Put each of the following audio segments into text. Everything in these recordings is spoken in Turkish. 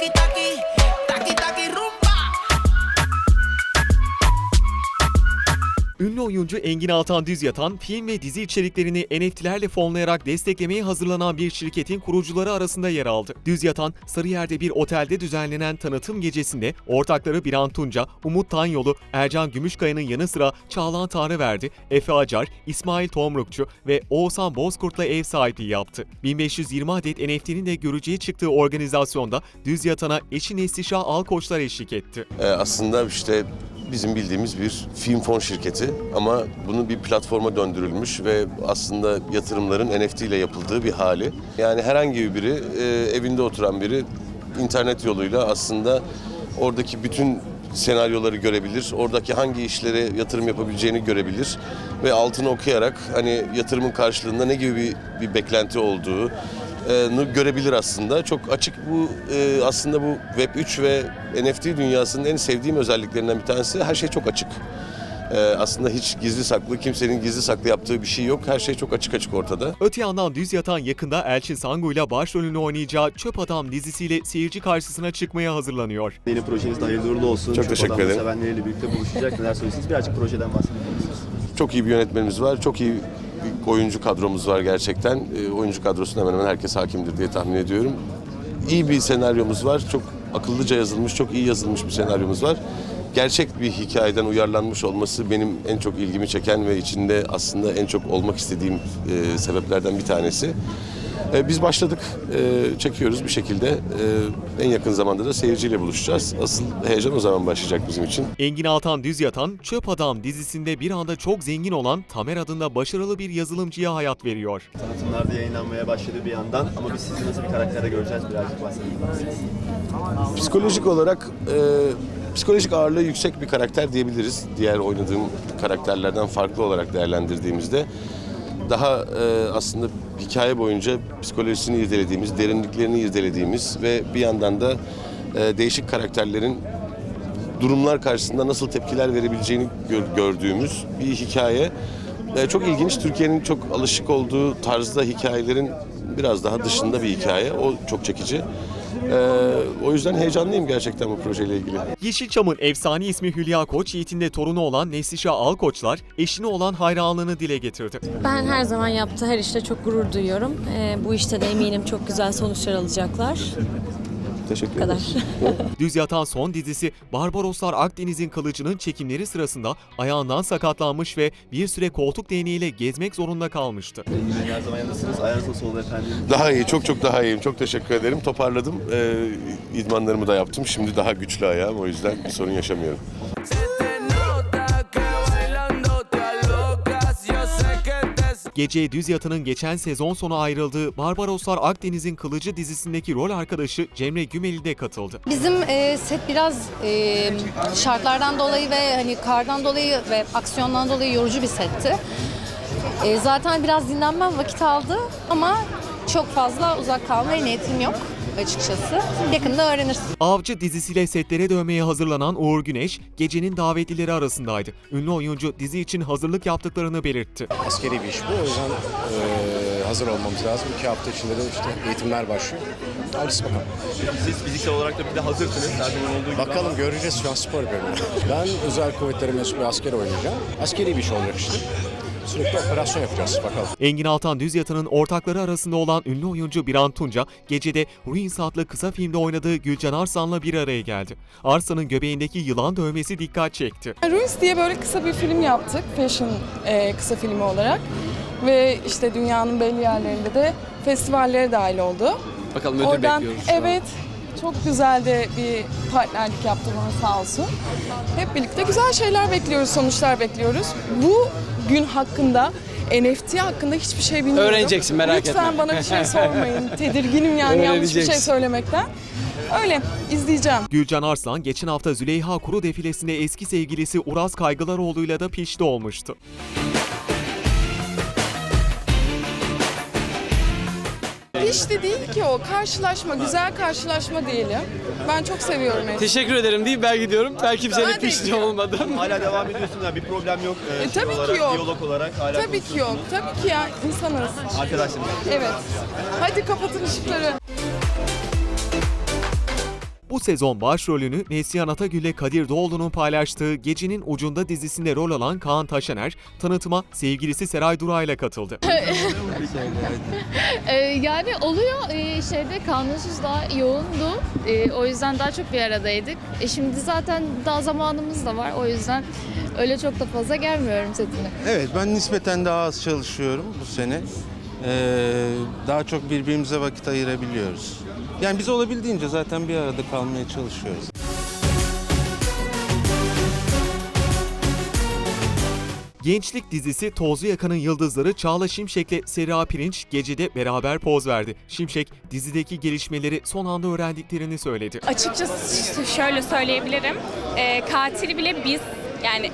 Taki taki. Ünlü oyuncu Engin Altan Düz Yatan, film ve dizi içeriklerini NFT'lerle fonlayarak desteklemeye hazırlanan bir şirketin kurucuları arasında yer aldı. Düz Yatan, Sarıyer'de bir otelde düzenlenen tanıtım gecesinde ortakları Biran Tunca, Umut Tanyolu, Ercan Gümüşkaya'nın yanı sıra Çağlan Tanrıverdi, Efe Acar, İsmail Tomrukçu ve Oğuzhan Bozkurt'la ev sahipliği yaptı. 1520 adet NFT'nin de görücüye çıktığı organizasyonda Düz Yatan'a eşi Neslişah Alkoçlar eşlik etti. Ee, aslında işte bizim bildiğimiz bir film fon şirketi ama bunu bir platforma döndürülmüş ve aslında yatırımların NFT ile yapıldığı bir hali. Yani herhangi biri e, evinde oturan biri internet yoluyla aslında oradaki bütün senaryoları görebilir, oradaki hangi işlere yatırım yapabileceğini görebilir ve altını okuyarak hani yatırımın karşılığında ne gibi bir, bir beklenti olduğu, görebilir aslında. Çok açık bu e, aslında bu Web 3 ve NFT dünyasının en sevdiğim özelliklerinden bir tanesi her şey çok açık. E, aslında hiç gizli saklı, kimsenin gizli saklı yaptığı bir şey yok. Her şey çok açık açık ortada. Öte yandan düz yatan yakında Elçin Sangu ile başrolünü oynayacağı Çöp Adam dizisiyle seyirci karşısına çıkmaya hazırlanıyor. Yeni projeniz de hayırlı uğurlu olsun. Çok Çöp teşekkür Adam'la ederim. Sevenleriyle birlikte buluşacak. Neler söyleyeceksiniz? Birazcık projeden bahsedebilir misiniz? Çok iyi bir yönetmenimiz var. Çok iyi oyuncu kadromuz var gerçekten. E, oyuncu kadrosuna hemen hemen herkes hakimdir diye tahmin ediyorum. İyi bir senaryomuz var. Çok akıllıca yazılmış, çok iyi yazılmış bir senaryomuz var. Gerçek bir hikayeden uyarlanmış olması benim en çok ilgimi çeken ve içinde aslında en çok olmak istediğim e, sebeplerden bir tanesi. E, biz başladık, e, çekiyoruz bir şekilde. E, en yakın zamanda da seyirciyle buluşacağız. Asıl heyecan o zaman başlayacak bizim için. Engin Altan Düz Yatan, Çöp Adam dizisinde bir anda çok zengin olan Tamer adında başarılı bir yazılımcıya hayat veriyor. Tanıtımlar da yayınlanmaya başladı bir yandan ama biz sizi nasıl bir karakterde göreceğiz birazcık bahsedebilir misiniz? Psikolojik olarak e, psikolojik ağırlığı yüksek bir karakter diyebiliriz. Diğer oynadığım karakterlerden farklı olarak değerlendirdiğimizde daha e, aslında hikaye boyunca psikolojisini irdelediğimiz, derinliklerini irdelediğimiz ve bir yandan da e, değişik karakterlerin durumlar karşısında nasıl tepkiler verebileceğini gör- gördüğümüz bir hikaye. E, çok ilginç. Türkiye'nin çok alışık olduğu tarzda hikayelerin biraz daha dışında bir hikaye. O çok çekici. E, o yüzden heyecanlıyım gerçekten bu projeyle ilgili. Yeşilçam'ın efsane ismi Hülya Koç Yiğit'in de torunu olan Neslişah Alkoçlar, eşine olan hayranlığını dile getirdi. Ben her zaman yaptığı her işte çok gurur duyuyorum. Ee, bu işte de eminim çok güzel sonuçlar alacaklar. Teşekkür Bu kadar. Düz Yatan son dizisi Barbaroslar Akdeniz'in kılıcının çekimleri sırasında ayağından sakatlanmış ve bir süre koltuk değneğiyle gezmek zorunda kalmıştı. Yine her zaman yanındasınız. Ayağınız nasıl oldu efendim? Daha iyi, çok çok daha iyiyim. Çok teşekkür ederim. Toparladım. E, idmanlarımı da yaptım. Şimdi daha güçlü ayağım. O yüzden bir sorun yaşamıyorum. Gece Düz Yatan'ın geçen sezon sonu ayrıldığı Barbaroslar Akdeniz'in Kılıcı dizisindeki rol arkadaşı Cemre Gümeli de katıldı. Bizim e, set biraz e, şartlardan dolayı ve hani kardan dolayı ve aksiyondan dolayı yorucu bir setti. E, zaten biraz dinlenmem vakit aldı ama çok fazla uzak kalmaya niyetim yok açıkçası. Yakında öğrenirsin. Avcı dizisiyle setlere dönmeye hazırlanan Uğur Güneş, gecenin davetlileri arasındaydı. Ünlü oyuncu dizi için hazırlık yaptıklarını belirtti. askeri bir iş bu. O yüzden eee, hazır olmamız lazım. İki hafta içinde de işte eğitimler başlıyor. Hayırlısı bakalım. Siz fiziksel olarak da bir de hazırsınız. Her zaman olduğu gibi Bakalım göreceğiz şu an spor yapıyorum. Ben özel kuvvetlere mensup bir asker oynayacağım. Askeri bir iş olacak işte. Sürekli operasyon yapacağız bakalım. Engin Altan Düz Yatan'ın ortakları arasında olan ünlü oyuncu Biran Tunca, gecede Ruins adlı kısa filmde oynadığı Gülcan Arslan'la bir araya geldi. Arslan'ın göbeğindeki yılan dövmesi dikkat çekti. Ruins diye böyle kısa bir film yaptık. Fashion e, kısa filmi olarak. Ve işte dünyanın belli yerlerinde de festivallere dahil oldu. Bakalım ödül Oradan bekliyoruz şu an. evet çok güzel de bir partnerlik yaptı bana sağ olsun. Hep birlikte güzel şeyler bekliyoruz, sonuçlar bekliyoruz. Bu gün hakkında NFT hakkında hiçbir şey bilmiyorum. Öğreneceksin, merak Lütfen etme. bana bir şey sormayın. Tedirginim yani yanlış bir şey söylemekten. Öyle izleyeceğim. Gülcan Arslan geçen hafta Züleyha Kuru defilesinde eski sevgilisi Uraz Kaygılaroğlu'yla da pişti olmuştu. İşte değil ki o. Karşılaşma, güzel karşılaşma diyelim. Ben çok seviyorum NFT. Teşekkür ederim deyip ben gidiyorum. Ben kimsenin gidiyorum. olmadım. Hala devam ediyorsunuz. Yani bir problem yok. Ee, E, şey tabii ki olarak, yok. Diyalog olarak hala Tabii ki yok. Tabii ki ya insanız. Arkadaşlar. Evet. Hadi kapatın ışıkları. Bu sezon başrolünü Neslihan Atagül ile Kadir Doğulu'nun paylaştığı Gecenin Ucunda dizisinde rol alan Kaan Taşener, tanıtıma sevgilisi Seray Duray'la katıldı. Ee, yani oluyor ee, şeyde kanunsuz daha yoğundu. Ee, o yüzden daha çok bir aradaydık. E şimdi zaten daha zamanımız da var. O yüzden öyle çok da fazla gelmiyorum setine. Evet ben nispeten daha az çalışıyorum bu sene. Ee, daha çok birbirimize vakit ayırabiliyoruz. Yani biz olabildiğince zaten bir arada kalmaya çalışıyoruz. Gençlik dizisi Tozlu Yaka'nın yıldızları Çağla Şimşek'le Seriha Pirinç gecede beraber poz verdi. Şimşek dizideki gelişmeleri son anda öğrendiklerini söyledi. Açıkçası şöyle söyleyebilirim. Ee, katili bile biz yani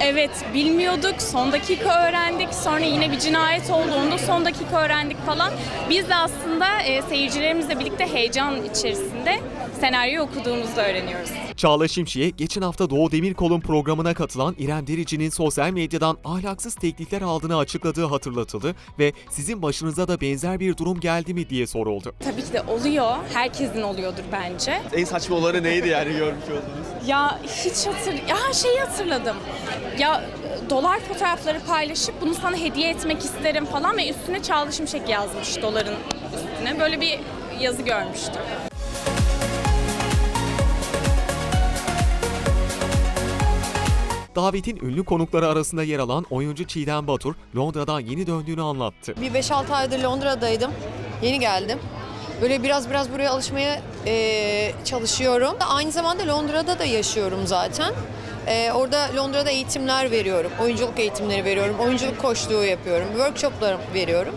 evet bilmiyorduk. Son dakika öğrendik. Sonra yine bir cinayet olduğunda son dakika öğrendik falan. Biz de aslında e, seyircilerimizle birlikte heyecan içerisinde senaryo okuduğumuzda öğreniyoruz. Çağla Şimşek'e geçen hafta Doğu Demirkol'un programına katılan İrem Derici'nin sosyal medyadan ahlaksız teklifler aldığını açıkladığı hatırlatıldı ve sizin başınıza da benzer bir durum geldi mi diye soruldu. Tabii ki de oluyor. Herkesin oluyordur bence. En saçma olanı neydi yani görmüş olduğunuz? Ya hiç hatır... Ya şeyi hatırladım. Ya dolar fotoğrafları paylaşıp bunu sana hediye etmek isterim falan ve üstüne Çağla Şimşek yazmış doların üstüne. Böyle bir yazı görmüştüm. Davetin ünlü konukları arasında yer alan oyuncu Çiğdem Batur, Londra'dan yeni döndüğünü anlattı. Bir 5-6 aydır Londra'daydım. Yeni geldim. Böyle biraz biraz buraya alışmaya eee, çalışıyorum. Aynı zamanda Londra'da da yaşıyorum zaten. Eee, orada Londra'da eğitimler veriyorum. Oyunculuk eğitimleri veriyorum. Oyunculuk koçluğu yapıyorum. Workshoplar veriyorum.